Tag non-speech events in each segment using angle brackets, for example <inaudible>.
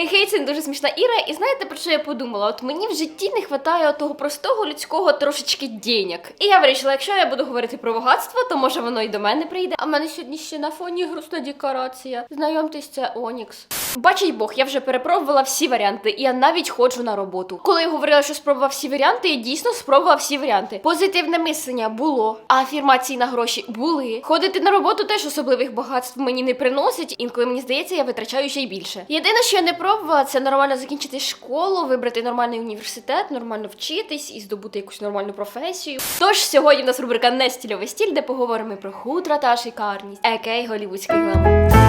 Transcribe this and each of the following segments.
Хей-хей, це не дуже смішна Іра. І знаєте про що я подумала? От мені в житті не вистачає того простого людського трошечки денег. І я вирішила, якщо я буду говорити про багатство, то може воно і до мене прийде. А в мене сьогодні ще на фоні грустна декорація. Знайомтесь, це Онікс. Бачить Бог, я вже перепробувала всі варіанти, і я навіть ходжу на роботу. Коли я говорила, що спробував всі варіанти, я дійсно спробував всі варіанти. Позитивне мислення було, а афірмації на гроші були. Ходити на роботу теж особливих багатств мені не приносить. Інколи мені здається, я витрачаю ще й більше. Єдине, що я не пробувала, це нормально закінчити школу, вибрати нормальний університет, нормально вчитись і здобути якусь нормальну професію. Тож сьогодні в нас рубрика не стільовий стіль, де поговоримо про хутра та шикарність, екей голівудський гламур.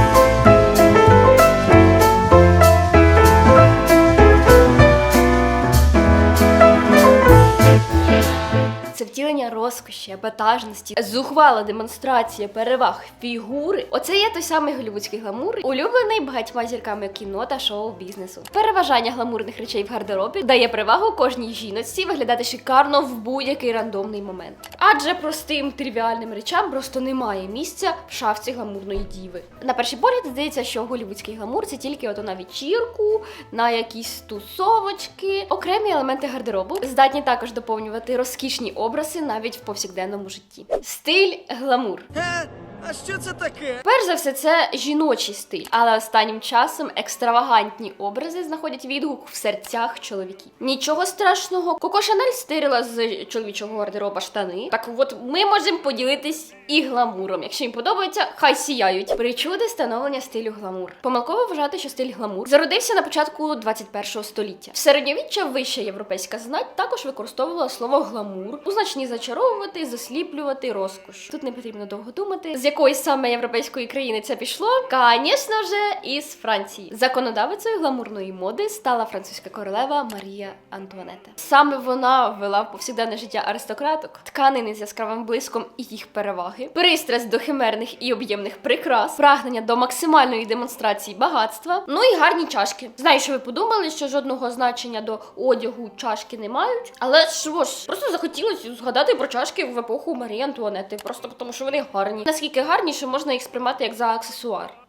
Це втілення розкоші, епатажності, зухвала демонстрація переваг фігури. Оце є той самий голівудський гламур, улюблений багатьма зірками кіно та шоу-бізнесу. Переважання гламурних речей в гардеробі дає перевагу кожній жіночці виглядати шикарно в будь-який рандомний момент. Адже простим тривіальним речам просто немає місця в шафці гламурної діви. На перший погляд здається, що голівудський гламур це тільки ото на вечірку, на якісь тусовочки, окремі елементи гардеробу здатні також доповнювати розкішні образи навіть в повсякденному житті. Стиль гламур. Е, а що це таке? Перш за все, це жіночий стиль, але останнім часом екстравагантні образи знаходять відгук в серцях чоловіків. Нічого страшного, Коко Шанель стирила з чоловічого гардероба штани. Так от ми можемо поділитись і гламуром. Якщо їм подобається, хай сіяють. Причуди становлення стилю гламур. Помилково вважати, що стиль гламур зародився на початку 21 століття. В середньовіччя вища європейська знать також використовувала слово гламур у значенні зачаровувати, засліплювати, розкош. Тут не потрібно довго думати, з якої саме європейської країни це пішло. Звісно ж, із Франції. Законодавицею гламурної моди стала французька королева Марія Антуанета. Саме вона ввела в повсякденне життя аристократок, тканини з яскравим блиском і їх переваги, пристрасть до химерних і об'ємних прикрас, прагнення до максимальної демонстрації багатства, ну і гарні чашки. Знаю, що ви подумали, що жодного значення до одягу чашки не мають, але що ж, просто захотілося згадати про чашки в епоху Марії Антуанети, просто тому що вони гарні. Наскільки гарні, що можна їх сприймати як за аксесуар.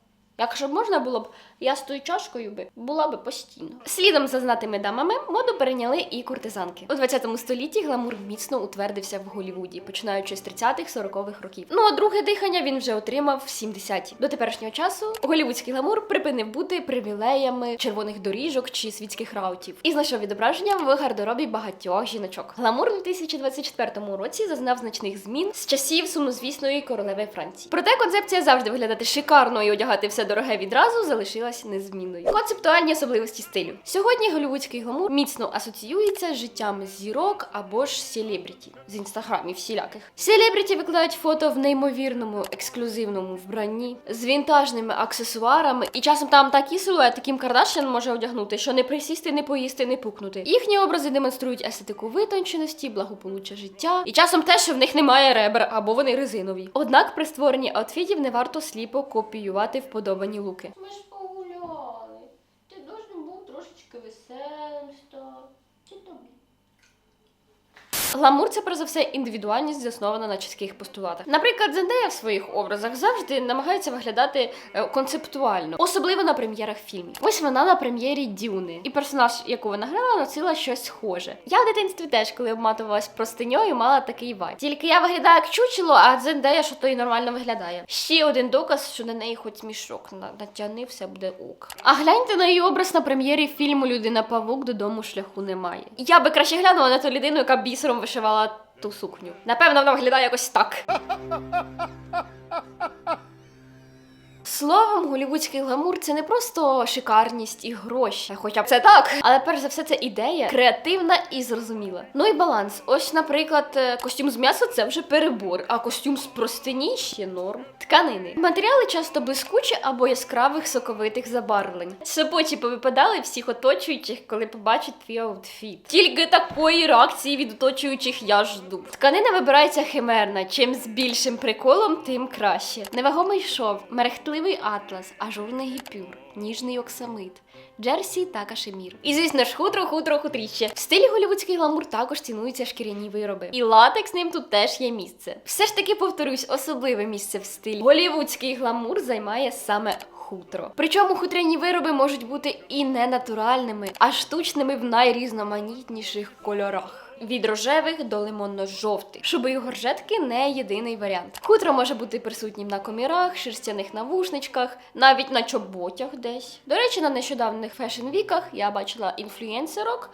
Якщо б можна було б, я з тою чашкою би була би постійно. Слідом за знатими дамами моду перейняли і куртизанки. У 20 столітті гламур міцно утвердився в Голлівуді, починаючи з 30-х, 40-х років. Ну а друге дихання він вже отримав в 70-ті. До теперішнього часу голлівудський гламур припинив бути привілеями червоних доріжок чи світських раутів і знайшов відображення в гардеробі багатьох жіночок. Гламур у 2024 році зазнав значних змін з часів сумнозвісної королеви Франції. Проте концепція завжди виглядати шикарно і одягати все дороге відразу залишилась незмінною. Концептуальні особливості стилю. Сьогодні голівудський гламур міцно асоціюється з життям зірок або ж селебріті з інстаграмів всіляких. Селебріті викладають фото в неймовірному ексклюзивному вбранні з вінтажними аксесуарами, і часом там такі силуети, яким Кардашян може одягнути, що не присісти, не поїсти, не пукнути. Їхні образи демонструють естетику витонченості, благополуччя життя, і часом те, що в них немає ребер або вони резинові. Однак при створенні аутфітів не варто сліпо копіювати вподобані луки. Ми ж погуляли. Ти должен був трошечки веселим стати. Чи тобі? Гламур це перш за все індивідуальність, заснована на чітких постулатах. Наприклад, Зендея в своїх образах завжди намагається виглядати е, концептуально, особливо на прем'єрах фільмів. Ось вона на прем'єрі Дюни, і персонаж, яку вона грала, носила щось схоже. Я в дитинстві теж, коли обматувалась простиньою, мала такий вайб. Тільки я виглядаю як чучело, а Зендея, що то і нормально виглядає. Ще один доказ, що на неї хоч мішок на- натягни, все буде ок. А гляньте на її образ на прем'єрі фільму Людина Павук додому шляху немає. Я би краще глянула на ту людину, яка бісером вишивала ту сукню. Напевно, вона виглядає якось так. <laughs> Словом, голівудський гламур це не просто шикарність і гроші, хоча б це так. Але перш за все, це ідея креативна і зрозуміла. Ну і баланс. Ось, наприклад, е, костюм з м'яса це вже перебор, а костюм з простині ще норм. Тканини. Матеріали часто блискучі або яскравих соковитих забарвлень. Сопочі повипадали всіх оточуючих, коли побачать твій аутфіт. Тільки такої реакції від оточуючих я жду. Тканина вибирається химерна. Чим з більшим приколом, тим краще. Невагомий шов, мерехтливий атлас, ажурний гіпюр, ніжний оксамит, джерсі та кашемір. І звісно ж, хутро, хутро, хутріще. В стилі голівудський гламур також цінуються шкіряні вироби. І латекс ним тут теж є місце. Все ж таки повторюсь, особливе місце в стилі. Голівудський гламур займає саме хутро. Причому хутряні вироби можуть бути і не натуральними, а штучними в найрізноманітніших кольорах. Від рожевих до лимонно-жовтих. Шуби і горжетки не єдиний варіант. Хутро може бути присутнім на комірах, шерстяних навушничках, навіть на чоботях десь. До речі, на нещодавних фешн-віках я бачила інфлюенсерок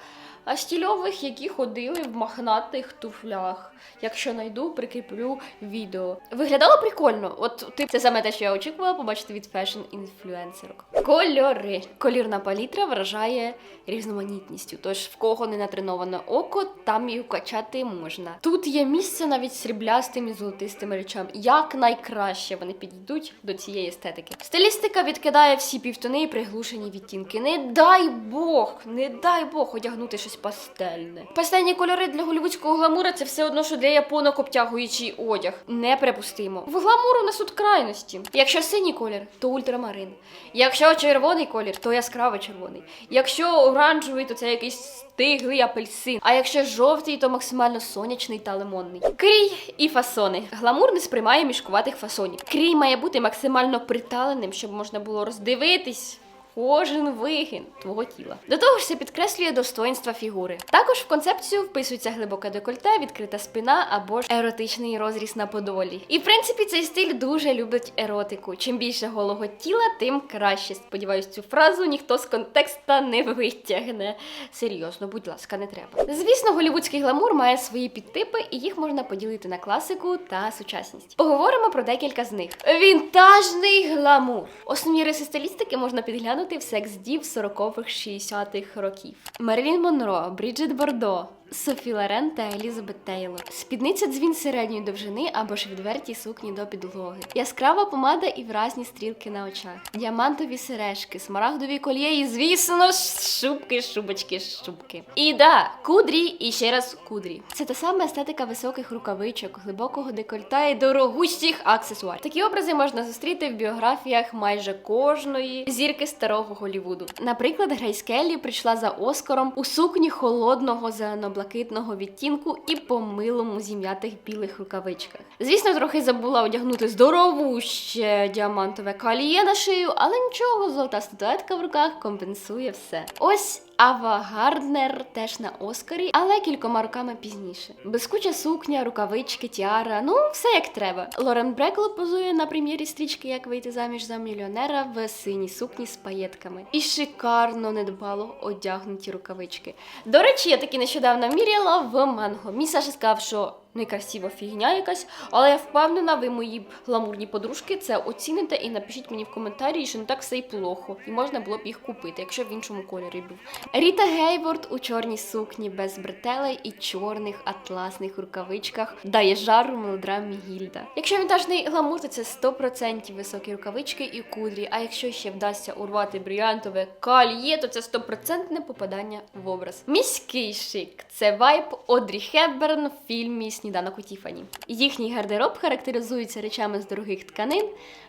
а стільових, які ходили в мохнатих туфлях. Якщо найду, прикріплю відео. Виглядало прикольно. От тип, це саме те, що я очікувала побачити від фешн інфлюенсерок. Кольори. Колірна палітра вражає різноманітністю. Тож в кого не натреноване око, там і качати можна. Тут є місце навіть сріблястим і золотистим речам. Як найкраще вони підійдуть до цієї естетики. Стилістика відкидає всі півтони і приглушені відтінки. Не дай Бог, не дай Бог одягнути щось пастельне. Пастельні кольори для голівудського гламура це все одно, що для японок обтягуючий одяг. Неприпустимо. В гламуру несуть крайності. Якщо синій колір, то ультрамарин. Якщо червоний колір, то яскраво червоний. Якщо оранжевий, то це якийсь стиглий апельсин. А якщо жовтий, то максимально сонячний та лимонний. Крій і фасони. Гламур не сприймає мішкуватих фасонів. Крій має бути максимально приталеним, щоб можна було роздивитись. Кожен вигін твого тіла. До того ж, це підкреслює достоинства фігури. Також в концепцію вписується глибоке декольте, відкрита спина або ж еротичний розріз на подолі. І в принципі цей стиль дуже любить еротику. Чим більше голого тіла, тим краще. Сподіваюсь, цю фразу ніхто з контекста не витягне. Серйозно, будь ласка, не треба. Звісно, голівудський гламур має свої підтипи, і їх можна поділити на класику та сучасність. Поговоримо про декілька з них. Вінтажний гламур. Основні риси стилістики можна підглянути в секс-дів 40-х 60-х років. Мерлін Монро, Бріджит Бордо. Софі Лорен та Елізабет Тейлор. Спідниця дзвін середньої довжини або ж відверті сукні до підлоги. Яскрава помада і вразні стрілки на очах. Діамантові сережки, смарагдові кольє і, звісно, шубки, шубочки, шубки. І да, кудрі і ще раз кудрі. Це та сама естетика високих рукавичок, глибокого декольта і дорогущих аксесуарів. Такі образи можна зустріти в біографіях майже кожної зірки старого Голівуду. Наприклад, Грейс Келлі прийшла за Оскаром у сукні холодного зелено-блакитного відтінку і по милому зім'ятих білих рукавичках. Звісно, трохи забула одягнути здоровуще діамантове каліє на шию, але нічого, золота статуетка в руках компенсує все. Ось Ава Гарднер теж на Оскарі, але кількома роками пізніше. Безкуча сукня, рукавички, тіара, ну все як треба. Лорен Брекло позує на прем'єрі стрічки Як вийти заміж за мільйонера в синій сукні з паєтками. І шикарно недбало одягнуті рукавички. До речі, я таки нещодавно міряла в манго. Мій Саша сказав, що некрасива фігня якась, але я впевнена, ви мої гламурні подружки це оціните і напишіть мені в коментарі, що не так все й плохо, і можна було б їх купити, якщо в іншому кольорі був. Ріта Гейворд у чорній сукні без бретелей і чорних атласних рукавичках дає жару мелодрамі Гільда. Якщо вінтажний гламур, то це 100% високі рукавички і кудрі. А якщо ще вдасться урвати бріантове кальє, то це 100% попадання в образ. Міський шик це вайб Одрі Хепберн в фільмі Сніданок у Тіфані. Їхній гардероб характеризується речами з дорогих тканин,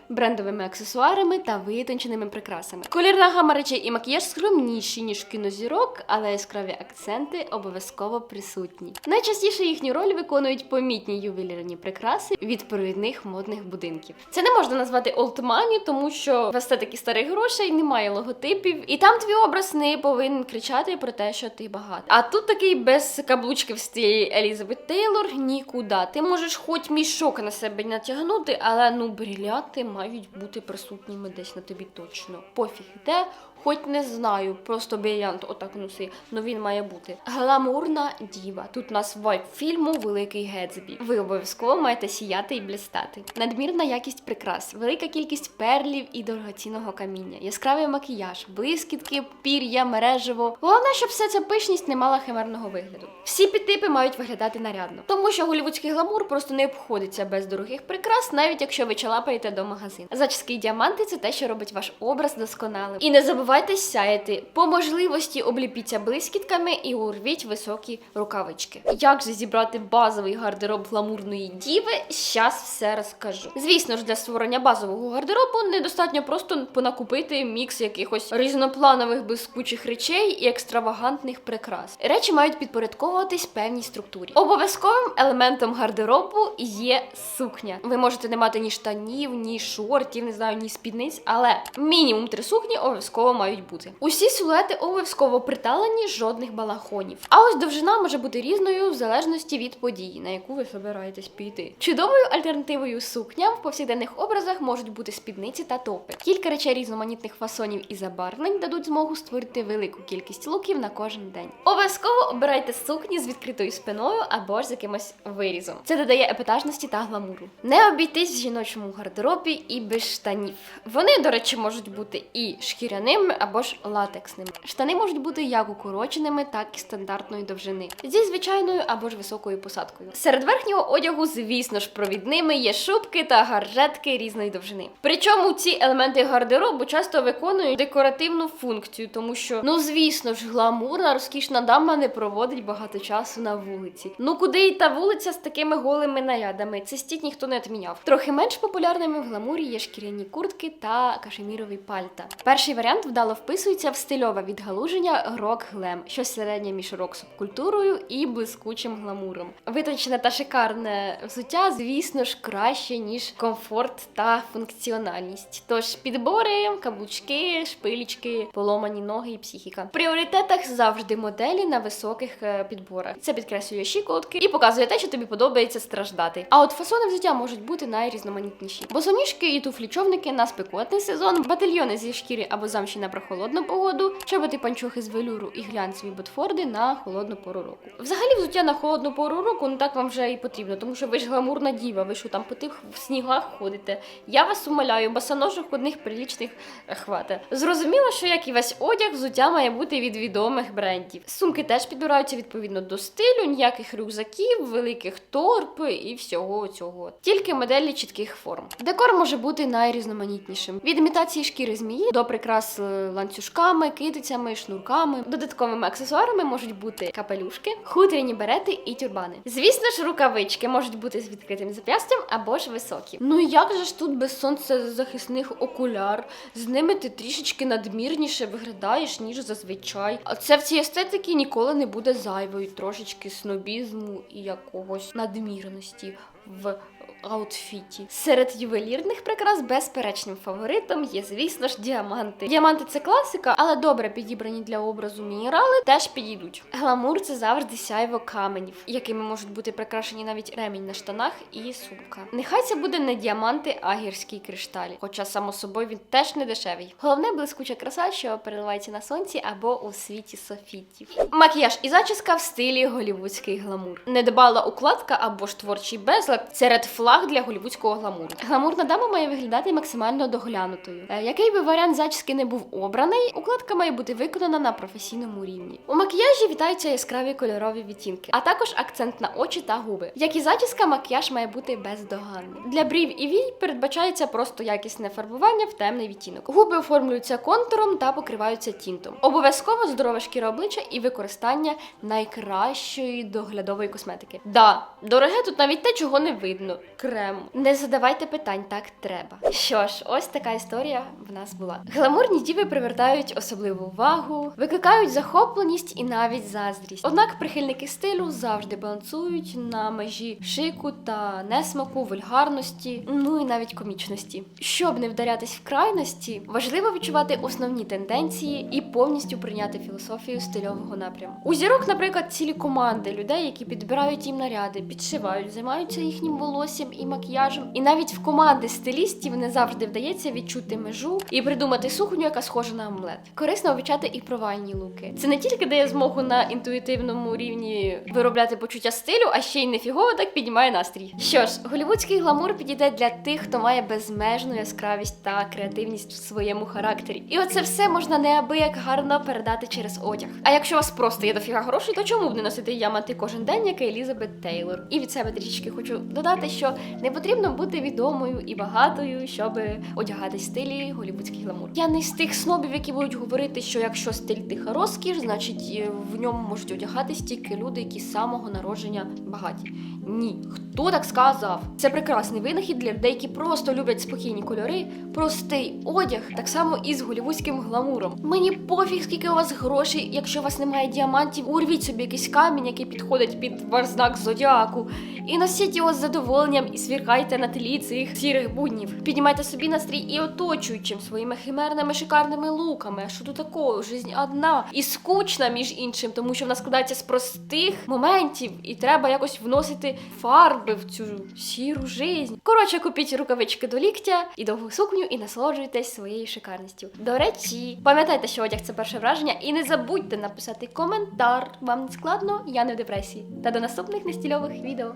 брендовими аксесуарами та витонченими прикрасами. Колірна гама речей і макіяж скромніші, ніж кінозірок, але яскраві акценти обов'язково присутні. Найчастіше їхню роль виконують помітні ювелірні прикраси від провідних модних будинків. Це не можна назвати олдмані, тому що в естетики старих грошей немає логотипів, і там твій образ не повинен кричати про те, що ти багатий. А тут такий без каблучки в стилі Елізабет Тейлор нікуди. Ти можеш хоч мішок на себе натягнути, але ну бріляти мають бути присутніми десь на тобі точно. Пофіг де, хоч не знаю, просто брілянт отак носи, ну він має бути. Гламурна діва. Тут у нас вайб фільму Великий Гетсбі. Ви обов'язково маєте сіяти і блистати. Надмірна якість прикрас, велика кількість перлів і дорогоцінного каміння, яскравий макіяж, блискітки, пір'я, мережево. Головне, щоб вся ця пишність не мала химерного вигляду. Всі підтипи мають виглядати нарядно, тому що голівудський гламур просто не обходиться без дорогих прикрас, навіть якщо ви чалапаєте до магазину. Зачіски і діаманти це те, що робить ваш образ досконалим. І не забувайте забувайте сяяти. По можливості обліпіться блискітками і урвіть високі рукавички. Як же зібрати базовий гардероб гламурної діви? Щас все розкажу. Звісно ж, для створення базового гардеробу недостатньо просто понакупити мікс якихось різнопланових блискучих речей і екстравагантних прикрас. Речі мають підпорядковуватись певній структурі. Обов'язковим елементом гардеробу є сукня. Ви можете не мати ні штанів, ні шортів, не знаю, ні спідниць, але мінімум три сукні обов'язково мають бути. Усі силуети обов'язково приталені, жодних балахонів. А ось довжина може бути різною в залежності від події, на яку ви собираєтесь піти. Чудовою альтернативою сукням в повсякденних образах можуть бути спідниці та топи. Кілька речей різноманітних фасонів і забарвлень дадуть змогу створити велику кількість луків на кожен день. Обов'язково обирайте сукні з відкритою спиною або ж з якимось вирізом. Це додає епатажності та гламуру. Не обійтись в жіночому гардеробі і без штанів. Вони, до речі, можуть бути і шкіряними або ж латексними. Штани можуть бути як укороченими, так і стандартної довжини, зі звичайною або ж високою посадкою. Серед верхнього одягу, звісно ж, провідними є шубки та гаржетки різної довжини. Причому ці елементи гардеробу часто виконують декоративну функцію, тому що, ну звісно ж, гламурна, розкішна дама не проводить багато часу на вулиці. Ну куди й та вулиця з такими голими нарядами? Це стіть ніхто не відміняв. Трохи менш популярними в гламурі є шкіряні куртки та кашемірові пальта. Перший варіант вдало вписується в стильове відгалуження рок глем, що середнє між рок субкультурою і блискучим гламуром. Витончене та шикарне взуття, звісно ж, краще ніж комфорт та функціональність. Тож підбори, каблучки, шпилічки, поломані ноги і психіка. В пріоритетах завжди моделі на високих е, підборах. Це підкреслює щиколотки і показує те, що тобі подобається страждати. А от фасони взуття можуть бути найрізноманітніші. Босоніжки і туфлі-човники на спекотний сезон, батальйони зі шкіри або замші на прохолодну погоду, чоботи панчохи з велюру і глянцеві ботфорди на холодну пору року. Взагалі, взуття на холодну пору року ну так вам вже і потрібно, тому що ви ж гламурна діва, ви що там по тих снігах ходите. Я вас умоляю, босоножок одних прилічних е, хвата. Зрозуміло, що як і весь одяг, взуття має бути від відомих брендів. Сумки теж підбираються відповідно до стилю, ніяких рюкзаків, великих торб і всього цього. Тільки моделі чітких форм. Декор може бути найрізноманітнішим: від імітації шкіри змії до прикрас е, ланцюжками, китицями, шнурками. Додатковими аксесуарами можуть бути капелюшки, хутряні берети і тюрбани. Звісно ж, рукавички можуть бути з відкритим зап'ястям або ж високі. Ну як же ж тут без сонцезахисних окуляр? З ними ти трішечки надмірніше виглядаєш, ніж зазвичай. А це в цій естетиці ніколи не буде зайвою, трошечки снобізму і якогось надмірності в аутфіті. Серед ювелірних прикрас безперечним фаворитом є, звісно ж, діаманти. Діаманти це класика, але добре підібрані для образу мінерали теж підійдуть. Гламур це завжди сяйво каменів, якими можуть бути прикрашені навіть ремінь на штанах і сумка. Нехай це буде не діаманти, а гірський кришталь, хоча само собою він теж не дешевий. Головне блискуча краса, що переливається на сонці або у світі софітів. Макіяж і зачіска в стилі голівудський гламур. Недбала укладка або ж творчий безлад це ред флаг для голівудського гламуру. Гламурна дама має виглядати максимально доглянутою. Е, Який би варіант зачіски не був обраний, укладка має бути виконана на професійному рівні. У макіяжі вітаються яскраві кольорові відтінки, а також акцент на очі та губи. Як і зачіска, макіяж має бути бездоганним. Для брів і вій передбачається просто якісне фарбування в темний відтінок. Губи оформлюються контуром та покриваються тінтом. Обов'язково здорове шкіра обличчя і використання найкращої доглядової косметики. Да, дороге тут навіть те, чого не видно. Крем. Не задавайте питань, так треба. Що ж, ось така історія в нас була. Гламурні діви привертають особливу увагу, викликають захопленість і навіть заздрість. Однак прихильники стилю завжди балансують на межі шику та несмаку, вульгарності, ну і навіть комічності. Щоб не вдарятись в крайності, важливо відчувати основні тенденції і повністю прийняти філософію стильового напряму. У зірок, наприклад, цілі команди людей, які підбирають їм наряди, підшивають, займаються їхнім волоссям і макіяжем. І навіть в команди стилістів не завжди вдається відчути межу і придумати сукню, яка схожа на омлет. Корисно вивчати і провальні луки. Це не тільки дає змогу на інтуїтивному рівні виробляти почуття стилю, а ще й нефігово так піднімає настрій. Що ж, голівудський гламур підійде для тих, хто має безмежну яскравість та креативність в своєму характері. І оце все можна неабияк гарно передати через одяг. А якщо у вас просто є дофіга грошей, то чому б не носити ямати кожен день, як Елізабет Тейлор? І від себе трішечки хочу додати, що не потрібно бути відомою і багатою, щоб одягатись в стилі голівудський гламур. Я не з тих снобів, які будуть говорити, що якщо стиль тиха розкіш, значить е, в ньому можуть одягатись тільки люди, які з самого народження багаті. Ні, хто так сказав? Це прекрасний винахід для людей, які просто люблять спокійні кольори, простий одяг, так само і з голівудським гламуром. Мені пофіг, скільки у вас грошей, якщо у вас немає діамантів, урвіть собі якийсь камінь, який підходить під ваш знак зодіаку, і носіть його з задоволенням і свіркайте на тлі цих сірих буднів. Піднімайте собі настрій і оточуючим своїми химерними шикарними луками. Що тут такого? Жизнь одна і скучна, між іншим, тому що вона складається з простих моментів, і треба якось вносити фарби в цю сіру жизнь. Коротше, купіть рукавички до ліктя і довгу сукню, і насолоджуйтесь своєю шикарністю. До речі, пам'ятайте, що одяг як це перше враження. І не забудьте написати коментар. Вам не складно, я не в депресії. Та до наступних нестільових відео.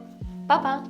Па-па!